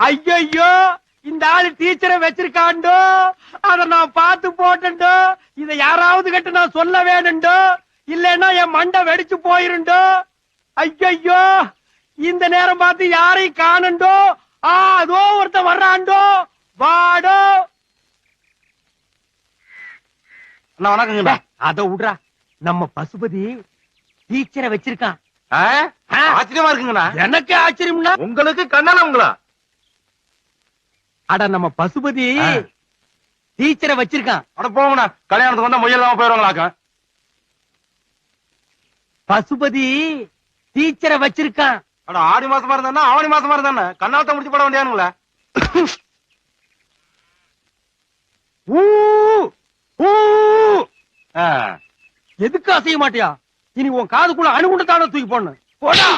ஐயோ இந்த ஆளு டீச்சரை வச்சிருக்காண்டோ? அத நான் பார்த்து போட்டேன்டோ இத யாராவது கிட்ட நான் சொல்ல வேணுண்டோ? இல்லைன்னா என் மண்டை வெடிச்சு போயிருண்டோ? ஐயோ இந்த நேரம் பார்த்து யாரையும் காணண்டோ? ஆ அதோ ஒருத்தன் வர்றாண்டோ? வாடோ. அண்ணா வணக்கங்கண்ணா. அத விடுறா. நம்ம பசுபதி டீச்சரை வச்சிருக்கான். ஆச்சரியமா இருக்குங்கண்ணா. எனக்கு ஆச்சரியம்னா? உங்களுக்கு கண்ணால உங்களா? அட நம்ம பசுபதி. டீச்சரை வச்சிருக்கான். அட போங்கண்ணா. கல்யாணத்துக்கு வந்தா முயல் இல்லாம பசுபதி டீச்சரை வச்சிருக்கான். அட ஆடி மாசமா இருந்தா ஆவணி மாசமா இருந்தானே? கண்ணாலத்தை முடிச்சு போட வேண்டியானுங்களே. எதுக்கு அசைய மாட்டியா? இனி உன் காதுக்குள்ள அணுகுண்டு தானே தூக்கி போடணும். போடா.